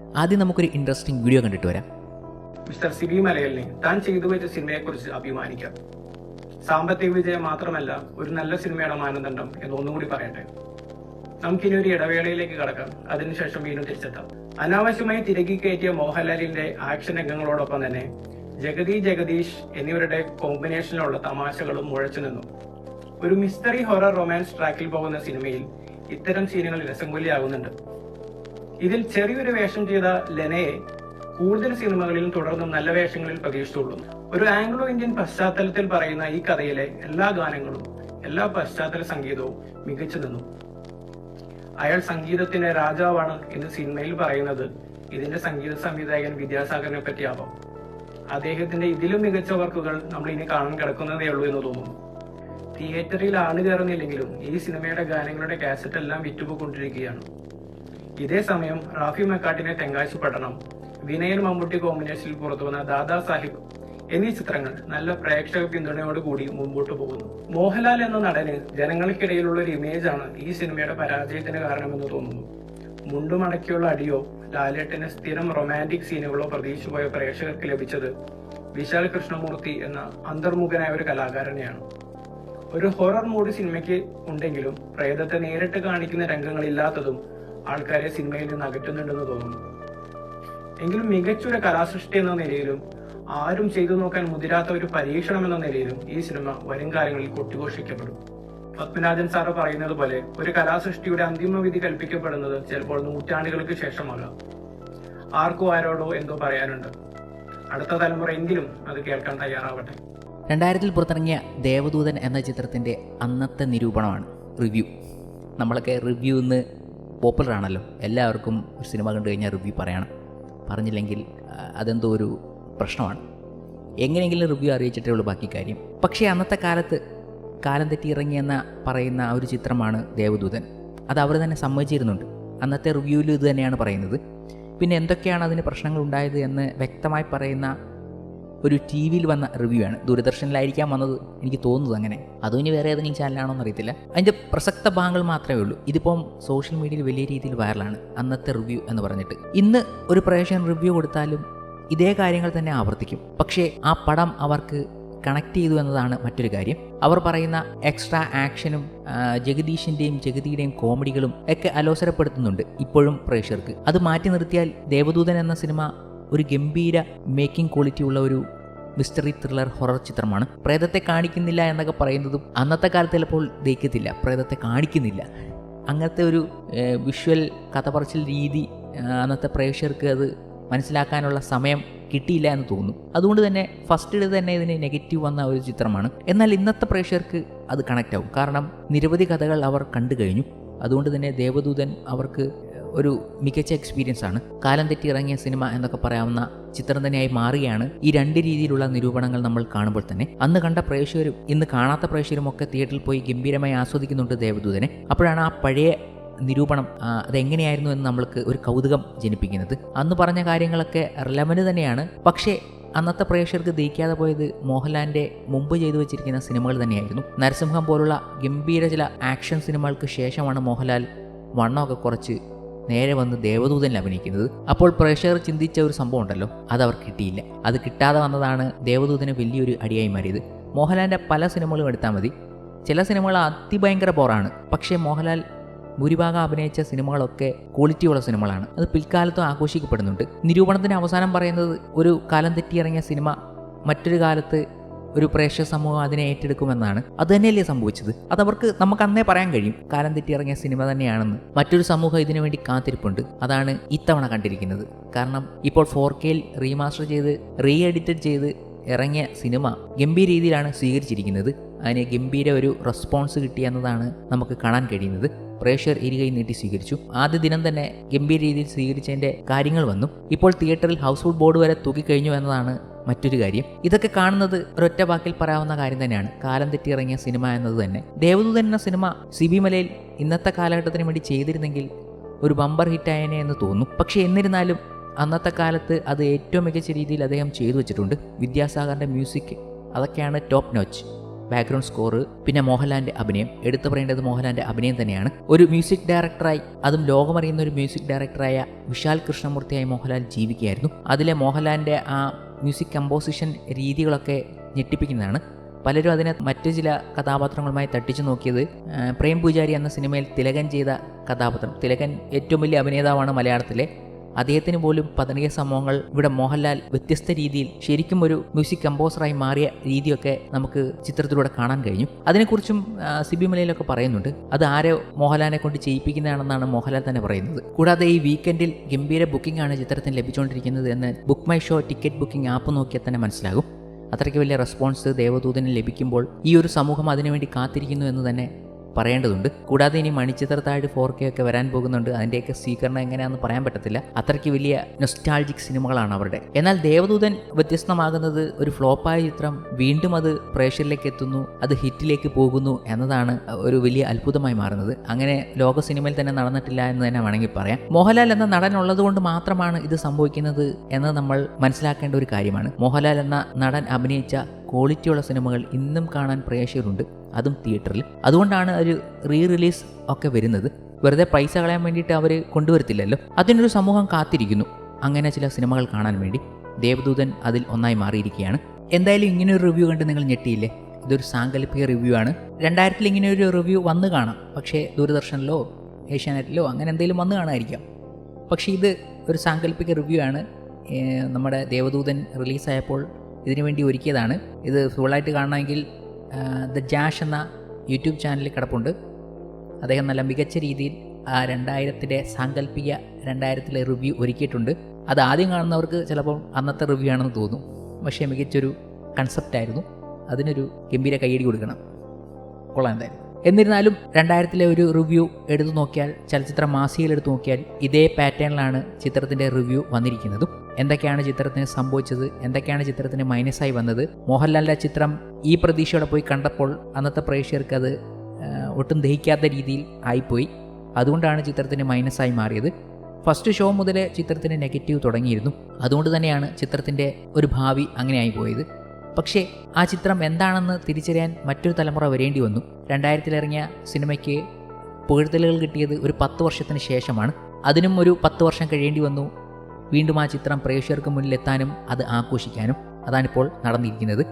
ആദ്യം നമുക്കൊരു interesting video കണ്ടിട്ട് വരാം. മിസ്റ്റർ സിബി മലയലിനെ താൻ ചെയ്തു വെച്ച സിനിമയെക്കുറിച്ച് അഭിമാനിക്കാം. സാമ്പത്തിക വിജയം മാത്രമല്ല ഒരു നല്ല സിനിമയുടെ മാനദണ്ഡം ഒന്നുകൂടി പറയട്ടെ. നമുക്കിനി ഒരു ഇടവേളയിലേക്ക് കടക്കാം. അതിനുശേഷം വീണ്ടും തിരിച്ചെത്താം. അനാവശ്യമായി തിരക്കി കയറ്റിയ മോഹൻലാലിന്റെ ആക്ഷൻ രംഗങ്ങളോടൊപ്പം തന്നെ ജഗതി ജഗദീഷ് എന്നിവരുടെ കോമ്പിനേഷനിലുള്ള തമാശകളും മുഴച്ചു നിന്നു. ഒരു മിസ്റ്ററി ഹൊറർ റൊമാൻസ് ട്രാക്കിൽ പോകുന്ന സിനിമയിൽ ഇത്തരം സീനുകൾ രസംകൊല്ലിയാകുന്നുണ്ട് ഇതിൽ ചെറിയൊരു വേഷം ചെയ്ത ലെനയെ കൂടുതൽ സിനിമകളിലും തുടർന്നും നല്ല വേഷങ്ങളിൽ പ്രതീക്ഷിച്ചുള്ളൂ ഒരു ആംഗ്ലോ ഇന്ത്യൻ പശ്ചാത്തലത്തിൽ പറയുന്ന ഈ കഥയിലെ എല്ലാ ഗാനങ്ങളും എല്ലാ പശ്ചാത്തല സംഗീതവും മികച്ചു നിന്നു അയാൾ സംഗീതത്തിന്റെ രാജാവാണ് എന്ന് സിനിമയിൽ പറയുന്നത് ഇതിന്റെ സംഗീത സംവിധായകൻ വിദ്യാസാഗറിനെ പറ്റിയാവാം. അദ്ദേഹത്തിന്റെ ഇതിലും മികച്ച വർക്കുകൾ നമ്മൾ ഇനി കാണാൻ കിടക്കുന്നതേ ഉള്ളൂ എന്ന് തോന്നുന്നു. തിയേറ്ററിൽ ആണ് കയറുന്നില്ലെങ്കിലും ഈ സിനിമയുടെ ഗാനങ്ങളുടെ കാസറ്റ് എല്ലാം വിറ്റുപോയിക്കൊണ്ടിരിക്കുകയാണ്. ഇതേ സമയം റാഫി മെക്കാട്ടിനെ തെങ്കാശി പട്ടണം വിനയൻ മമ്മൂട്ടി കോമ്പിനേഷനിൽ പുറത്തുവന്ന ദാദാ സാഹിബ് എന്നീ ചിത്രങ്ങൾ നല്ല പ്രേക്ഷക പിന്തുണയോടുകൂടി മുമ്പോട്ട് പോകുന്നു. മോഹൻലാൽ എന്ന നടന് ജനങ്ങൾക്കിടയിലുള്ള ഒരു ഇമേജ് ആണ് ഈ സിനിമയുടെ പരാജയത്തിന് കാരണമെന്ന് തോന്നുന്നു. മുണ്ടുമടക്കിയുള്ള അടിയോ ലാലേട്ടന് സ്ഥിരം റൊമാന്റിക് സീനുകളോ പ്രതീക്ഷിച്ചു പോയ പ്രേക്ഷകർക്ക് ലഭിച്ചത് വിശാൽ കൃഷ്ണമൂർത്തി എന്ന അന്തർമുഖനായ ഒരു കലാകാരനെയാണ്. ഒരു ഹൊറർ മൂഡ് സിനിമയ്ക്ക് ഉണ്ടെങ്കിലും പ്രേതത്തെ നേരിട്ട് കാണിക്കുന്ന രംഗങ്ങളില്ലാത്തതും ആൾക്കാരെ സിനിമയിൽ നിന്ന് അകറ്റുന്നുണ്ടെന്ന് തോന്നുന്നു. എങ്കിലും മികച്ചൊരു കലാസൃഷ്ടി എന്ന നിലയിലും ആരും ചെയ്തു നോക്കാൻ മുതിരാത്ത ഒരു പരീക്ഷണം എന്ന നിലയിലും ഈ സിനിമ വരും കാലങ്ങളിൽ കൊട്ടിഘോഷിക്കപ്പെടും. പത്മനാഭൻ സാറ് പറയുന്നത് പോലെ ഒരു കലാസൃഷ്ടിയുടെ അന്തിമ വിധി കൽപ്പിക്കപ്പെടുന്നത് ചിലപ്പോൾ നൂറ്റാണ്ടുകൾക്ക് ശേഷമാകാം ആർക്കും ആരോടോ എന്തോ പറയാനുണ്ട്. അടുത്ത തലമുറയെങ്കിലും അത് കേൾക്കാൻ തയ്യാറാവട്ടെ. രണ്ടായിരത്തിൽ പുറത്തിറങ്ങിയ ദേവദൂതൻ എന്ന ചിത്രത്തിന്റെ അന്നത്തെ നിരൂപണമാണ് റിവ്യൂ. നമ്മളൊക്കെ റിവ്യൂ ഇന്ന് പോപ്പുലർ ആണല്ലോ എല്ലാവർക്കും ഒരു സിനിമ കണ്ടു കഴിഞ്ഞാൽ റിവ്യൂ പറയണം. പറഞ്ഞില്ലെങ്കിൽ അതെന്തോ ഒരു പ്രശ്നമാണ്. എങ്ങനെയെങ്കിലും റിവ്യൂ അറിയിച്ചിട്ടേ ഉള്ളൂ ബാക്കി കാര്യം. പക്ഷേ അന്നത്തെ കാലത്ത് കാലം തെറ്റി ഇറങ്ങിയെന്ന പറയുന്ന ഒരു ചിത്രമാണ് ദേവദൂതൻ. അത് അവർ തന്നെ സമ്മതിച്ചിരുന്നുണ്ട്. അന്നത്തെ റിവ്യൂവിൽ ഇത് തന്നെയാണ് പറയുന്നത്. പിന്നെ എന്തൊക്കെയാണ് അതിന് പ്രശ്നങ്ങൾ ഉണ്ടായത് എന്ന് വ്യക്തമായി പറയുന്ന ഒരു ടി വിയിൽ വന്ന റിവ്യൂ ആണ്. ദൂരദർശനിലായിരിക്കാം വന്നത് എനിക്ക് തോന്നുന്നത് അങ്ങനെ. അതും ഇനി വേറെ ഏതെങ്കിലും ചാനലാണോ എന്നറിയത്തില്ല അതിന്റെ പ്രസക്ത ഭാഗങ്ങൾ മാത്രമേ ഉള്ളൂ. ഇതിപ്പം സോഷ്യൽ മീഡിയയിൽ വലിയ രീതിയിൽ വൈറലാണ് അന്നത്തെ റിവ്യൂ എന്ന് പറഞ്ഞിട്ട്. ഇന്ന് ഒരു പ്രേക്ഷകൻ റിവ്യൂ കൊടുത്താലും ഇതേ കാര്യങ്ങൾ തന്നെ ആവർത്തിക്കും. പക്ഷേ ആ പടം അവർക്ക് കണക്ട് ചെയ്തു എന്നതാണ് മറ്റൊരു കാര്യം. അവർ പറയുന്ന എക്സ്ട്രാ ആക്ഷനും ജഗദീഷിന്റെയും ജഗതിയുടെയും കോമഡികളും ഒക്കെ അലോസരപ്പെടുത്തുന്നുണ്ട് ഇപ്പോഴും പ്രേക്ഷകർക്ക്. അത് മാറ്റി നിർത്തിയാൽ ദേവദൂതൻ എന്ന സിനിമ ഒരു ഗംഭീര മേക്കിംഗ് ക്വാളിറ്റി ഉള്ള ഒരു മിസ്റ്ററി ത്രില്ലർ ഹൊറർ ചിത്രമാണ്. പ്രേതത്തെ കാണിക്കുന്നില്ല എന്നൊക്കെ പറയുന്നതും അന്നത്തെ കാലത്ത് ചിലപ്പോൾ ദഹിക്കത്തില്ല. പ്രേതത്തെ കാണിക്കുന്നില്ല. അങ്ങനത്തെ ഒരു വിഷ്വൽ കഥ പറച്ചൽ രീതി അന്നത്തെ പ്രേക്ഷകർക്ക് അത് മനസ്സിലാക്കാനുള്ള സമയം കിട്ടിയില്ല എന്ന് തോന്നുന്നു അതുകൊണ്ട് തന്നെ ഫസ്റ്റ് ഡേ തന്നെ ഇതിന് നെഗറ്റീവ് വന്ന ഒരു ചിത്രമാണ്. എന്നാൽ ഇന്നത്തെ പ്രേക്ഷകർക്ക് അത് കണക്റ്റ് ആവും. കാരണം നിരവധി കഥകൾ അവർ കണ്ടു കഴിഞ്ഞു. അതുകൊണ്ട് തന്നെ ദേവദൂതൻ അവർക്ക് ഒരു മികച്ച എക്സ്പീരിയൻസ് ആണ്. കാലം തെറ്റി ഇറങ്ങിയ സിനിമ എന്നൊക്കെ പറയാവുന്ന ചിത്രം തന്നെയായി മാറുകയാണ് ഈ രണ്ട് രീതിയിലുള്ള നിരൂപണങ്ങൾ നമ്മൾ കാണുമ്പോൾ തന്നെ. അന്ന് കണ്ട പ്രേക്ഷകരും ഇന്ന് കാണാത്ത പ്രേക്ഷകരും ഒക്കെ തിയേറ്ററിൽ പോയി ഗംഭീരമായി ആസ്വദിക്കുന്നുണ്ട് ദേവദൂതനെ. അപ്പോഴാണ് ആ പഴയ നിരൂപണം അതെങ്ങനെയായിരുന്നു എന്ന് നമ്മൾക്ക് ഒരു കൗതുകം ജനിപ്പിക്കുന്നത്. അന്ന് പറഞ്ഞ കാര്യങ്ങളൊക്കെ റിലവന്റ് തന്നെയാണ്. പക്ഷേ അന്നത്തെ പ്രേക്ഷകർക്ക് ദഹിക്കാതെ പോയത് മോഹൻലാലിന്റെ മുമ്പ് ചെയ്തു വെച്ചിരിക്കുന്ന സിനിമകൾ തന്നെയായിരുന്നു. നരസിംഹം പോലുള്ള ഗംഭീര ചില ആക്ഷൻ സിനിമകൾക്ക് ശേഷമാണ് മോഹൻലാൽ വണ്ണമൊക്കെ കുറച്ച് നേരെ വന്ന് ദേവദൂതനിൽ അഭിനയിക്കുന്നത്. അപ്പോൾ പ്രേക്ഷകർ ചിന്തിച്ച ഒരു സംഭവം ഉണ്ടല്ലോ. അത് അവർ കിട്ടിയില്ല. അത് കിട്ടാതെ വന്നതാണ് ദേവദൂതന് വലിയൊരു അടിയായി മാറിയത്. മോഹൻലാലിന്റെ പല സിനിമകളും എടുത്താൽ മതി. ചില സിനിമകൾ അതിഭയങ്കര ബോറാണ്. പക്ഷേ മോഹൻലാൽ ഭൂരിഭാഗം അഭിനയിച്ച സിനിമകളൊക്കെ ക്വാളിറ്റിയുള്ള സിനിമകളാണ്. അത് പിൽക്കാലത്തും ആഘോഷിക്കപ്പെടുന്നുണ്ട്. നിരൂപണത്തിന് അവസാനം പറയുന്നത് ഒരു കാലം തെറ്റിയിറങ്ങിയ സിനിമ മറ്റൊരു കാലത്ത് ഒരു പ്രേക്ഷക സമൂഹം അതിനെ ഏറ്റെടുക്കുമെന്നാണ്. അത് തന്നെയല്ലേ സംഭവിച്ചത്? അത് അവർക്ക് നമുക്ക് അന്നേ പറയാൻ കഴിയും. കാലം തെറ്റിയിറങ്ങിയ സിനിമ തന്നെയാണെന്ന്. മറ്റൊരു സമൂഹം ഇതിനു വേണ്ടി കാത്തിരിപ്പുണ്ട്. അതാണ് ഇത്തവണ കണ്ടിരിക്കുന്നത്. കാരണം ഇപ്പോൾ ഫോർ കെയിൽ റീമാസ്റ്റർ ചെയ്ത് റീ എഡിറ്റഡ് ചെയ്ത് ഇറങ്ങിയ സിനിമ ഗംഭീര രീതിയിലാണ് സ്വീകരിച്ചിരിക്കുന്നത്. അതിന് ഗംഭീര ഒരു റെസ്പോൺസ് കിട്ടിയെന്നതാണ് നമുക്ക് കാണാൻ കഴിയുന്നത്. പ്രേക്ഷകർ ഇരുകൈ നീട്ടി സ്വീകരിച്ചു. ആദ്യ ദിനം തന്നെ ഗംഭീര രീതിയിൽ സ്വീകരിച്ചതിന്റെ കാര്യങ്ങൾ വന്നു. ഇപ്പോൾ തിയേറ്ററിൽ ഹൗസ് ഫുഡ് ബോർഡ് വരെ തൂക്കിക്കഴിഞ്ഞു എന്നതാണ് മറ്റൊരു കാര്യം ഇതൊക്കെ കാണുന്നത് ഒരൊറ്റ വാക്കിൽ പറയാവുന്ന കാര്യം തന്നെയാണ്. കാലം തെറ്റിയിറങ്ങിയ സിനിമ എന്നത് തന്നെ. ദേവദൂതൻ എന്ന സിനിമ സിബി മലയിൽ ഇന്നത്തെ കാലഘട്ടത്തിന് വേണ്ടി ചെയ്തിരുന്നെങ്കിൽ ഒരു ബമ്പർ ഹിറ്റായനെ എന്ന് തോന്നും. പക്ഷേ എന്നിരുന്നാലും അന്നത്തെ കാലത്ത് അത് ഏറ്റവും മികച്ച രീതിയിൽ അദ്ദേഹം ചെയ്തു വെച്ചിട്ടുണ്ട്. വിദ്യാസാഗറിന്റെ മ്യൂസിക് അതൊക്കെയാണ് ടോപ്പ് നോച്ച് ബാക്ക്ഗ്രൗണ്ട് സ്കോർ പിന്നെ മോഹൻലാലിന്റെ അഭിനയം. എടുത്തു പറയേണ്ടത് മോഹൻലാലിന്റെ അഭിനയം തന്നെയാണ്. ഒരു മ്യൂസിക് ഡയറക്ടറായി അതും ലോകമറിയുന്ന ഒരു മ്യൂസിക് ഡയറക്ടറായ വിശാൽ കൃഷ്ണമൂർത്തിയായി മോഹൻലാൽ ജീവിക്കുകയായിരുന്നു. അതിലെ മോഹൻലാലിന്റെ ആ മ്യൂസിക് കമ്പോസിഷൻ രീതികളൊക്കെ ഞെട്ടിപ്പിക്കുന്നതാണ്. പലരും അതിനെ മറ്റു ചില കഥാപാത്രങ്ങളുമായി തട്ടിച്ചു നോക്കിയത് പ്രേം പൂജാരി എന്ന സിനിമയിൽ തിലകൻ ചെയ്ത കഥാപാത്രം. തിലകൻ ഏറ്റവും വലിയ അഭിനേതാവാണ് മലയാളത്തിലെ അദ്ദേഹത്തിന് പോലും പതനീയ സംഭവങ്ങൾ ഇവിടെ മോഹൻലാൽ വ്യത്യസ്ത രീതിയിൽ ശരിക്കും ഒരു മ്യൂസിക് കമ്പോസറായി മാറിയ രീതിയൊക്കെ നമുക്ക് ചിത്രത്തിലൂടെ കാണാൻ കഴിഞ്ഞു. അതിനെക്കുറിച്ചും സിബി മലയിലൊക്കെ പറയുന്നുണ്ട്. അത് ആരെ മോഹൻലാലിനെ കൊണ്ട് ചെയ്യിപ്പിക്കുന്നതാണെന്നാണ് മോഹൻലാൽ തന്നെ പറയുന്നത്. കൂടാതെ ഈ വീക്കെൻഡിൽ ഗംഭീര ബുക്കിംഗ് ആണ് ചിത്രത്തിന് ലഭിച്ചുകൊണ്ടിരിക്കുന്നത് എന്ന് book my show ticket booking app നോക്കിയാൽ തന്നെ മനസ്സിലാകും. അത്രയ്ക്ക് വലിയ റെസ്പോൺസ് ദേവദൂതന് ലഭിക്കുമ്പോൾ ഈ ഒരു സമൂഹം അതിനുവേണ്ടി കാത്തിരിക്കുന്നു എന്ന് തന്നെ പറയേണ്ടതുണ്ട്. കൂടാതെ ഇനി മണിച്ചിത്ര മണിച്ചിത്രത്താഴ് ഫോർ കെ ഒക്കെ വരാൻ പോകുന്നുണ്ട്. അതിന്റെയൊക്കെ സ്വീകരണം എങ്ങനെയാണെന്ന് പറയാൻ പറ്റത്തില്ല. അത്രയ്ക്ക് വലിയ നൊസ്റ്റാൾജിക് സിനിമകളാണ് അവരുടെ. എന്നാൽ ദേവദൂതൻ വ്യത്യസ്തമാകുന്നത് ഒരു ഫ്ലോപ്പായ ചിത്രം വീണ്ടും അത് പ്രേക്ഷകരിലേക്ക് എത്തുന്നു അത് ഹിറ്റിലേക്ക് പോകുന്നു എന്നതാണ് ഒരു വലിയ അത്ഭുതമായി മാറുന്നത്. അങ്ങനെ ലോക സിനിമയിൽ തന്നെ നടന്നിട്ടില്ല എന്ന് തന്നെ വേണമെങ്കിൽ പറയാം. മോഹൻലാൽ എന്ന നടൻ ഉള്ളതുകൊണ്ട് മാത്രമാണ് ഇത് സംഭവിക്കുന്നത് എന്ന് നമ്മൾ മനസ്സിലാക്കേണ്ട ഒരു കാര്യമാണ്. മോഹൻലാൽ എന്ന നടൻ അഭിനയിച്ച ക്വാളിറ്റിയുള്ള സിനിമകൾ ഇന്നും കാണാൻ പ്രേക്ഷകരുണ്ട്. അതും തിയേറ്ററിൽ അതുകൊണ്ടാണ് ഒരു റീ റിലീസ് ഒക്കെ വരുന്നത്. വെറുതെ പൈസ കളയാൻ വേണ്ടിയിട്ട് അവർ കൊണ്ടുവരത്തില്ലല്ലോ. അതിനൊരു സമൂഹം കാത്തിരിക്കുന്നു. അങ്ങനെ ചില സിനിമകൾ കാണാൻ വേണ്ടി ദേവദൂതൻ അതിൽ ഒന്നായി മാറിയിരിക്കുകയാണ്. എന്തായാലും ഇങ്ങനൊരു റിവ്യൂ കണ്ട് നിങ്ങൾ ഞെട്ടിയില്ലേ? ഇതൊരു സാങ്കല്പിക റിവ്യൂ ആണ്. രണ്ടായിരത്തിൽ ഇങ്ങനെ ഒരു റിവ്യൂ വന്ന് കാണാം. പക്ഷേ ദൂരദർശനിലോ ഏഷ്യാനെറ്റിലോ അങ്ങനെ എന്തെങ്കിലും വന്ന് കാണാമായിരിക്കാം പക്ഷേ ഇത് ഒരു സാങ്കല്പിക റിവ്യൂ ആണ്. നമ്മുടെ ദേവദൂതൻ റിലീസായപ്പോൾ ഇതിനു വേണ്ടി ഒരുക്കിയതാണ്. ഇത് ഫുള്ളായിട്ട് കാണണമെങ്കിൽ ദ ജാഷ് എന്ന യൂട്യൂബ് ചാനലിൽ കിടപ്പുണ്ട്. അദ്ദേഹം നല്ല മികച്ച രീതിയിൽ ആ രണ്ടായിരത്തിലെ സാങ്കല്പിക രണ്ടായിരത്തിലെ റിവ്യൂ ഒരുക്കിയിട്ടുണ്ട്. അത് ആദ്യം കാണുന്നവർക്ക് ചിലപ്പം അന്നത്തെ റിവ്യൂ ആണെന്ന് തോന്നും. പക്ഷേ മികച്ചൊരു കൺസെപ്റ്റായിരുന്നു അതിനൊരു ഗംഭീര കൈയടി കൊടുക്കണം. കൊള്ളാം എന്തായാലും. എന്നിരുന്നാലും രണ്ടായിരത്തിലെ ഒരു റിവ്യൂ എടുത്തു നോക്കിയാൽ ചലച്ചിത്ര മാസികയിൽ എടുത്തു നോക്കിയാൽ ഇതേ പാറ്റേണിലാണ് ചിത്രത്തിന്റെ റിവ്യൂ വന്നിരിക്കുന്നതും. എന്തൊക്കെയാണ് ചിത്രത്തിന് സംഭവിച്ചത്? എന്തൊക്കെയാണ് ചിത്രത്തിന് മൈനസായി വന്നത്? മോഹൻലാലിന്റെ ചിത്രം ഈ പ്രതീക്ഷയോടെ പോയി കണ്ടപ്പോൾ അന്നത്തെ പ്രേക്ഷകർക്ക് അത് ഒട്ടും ദഹിക്കാത്ത രീതിയിൽ ആയിപ്പോയി. അതുകൊണ്ടാണ് ചിത്രത്തിന് മൈനസായി മാറിയത്. ഫസ്റ്റ് ഷോ മുതൽ ചിത്രത്തിന് നെഗറ്റീവ് തുടങ്ങിയിരുന്നു. അതുകൊണ്ട് തന്നെയാണ് ചിത്രത്തിന്റെ ഒരു ഭാവി അങ്ങനെയായി പോയത്. പക്ഷേ ആ ചിത്രം എന്താണെന്ന് തിരിച്ചറിയാൻ മറ്റൊരു തലമുറ വരേണ്ടി വന്നു. രണ്ടായിരത്തിലിറങ്ങിയ സിനിമയ്ക്ക് പുകഴ്ത്തലുകൾ കിട്ടിയത് ഒരു പത്ത് വർഷത്തിന് ശേഷമാണ്. അതിനും ഒരു പത്ത് വർഷം കഴിയേണ്ടി വന്നു. വീണ്ടും ആ ചിത്രം പ്രേക്ഷകർക്ക് മുന്നിലെത്താനും അത് ആഘോഷിക്കാനും അതാണിപ്പോൾ നടന്നിരിക്കുന്നത്.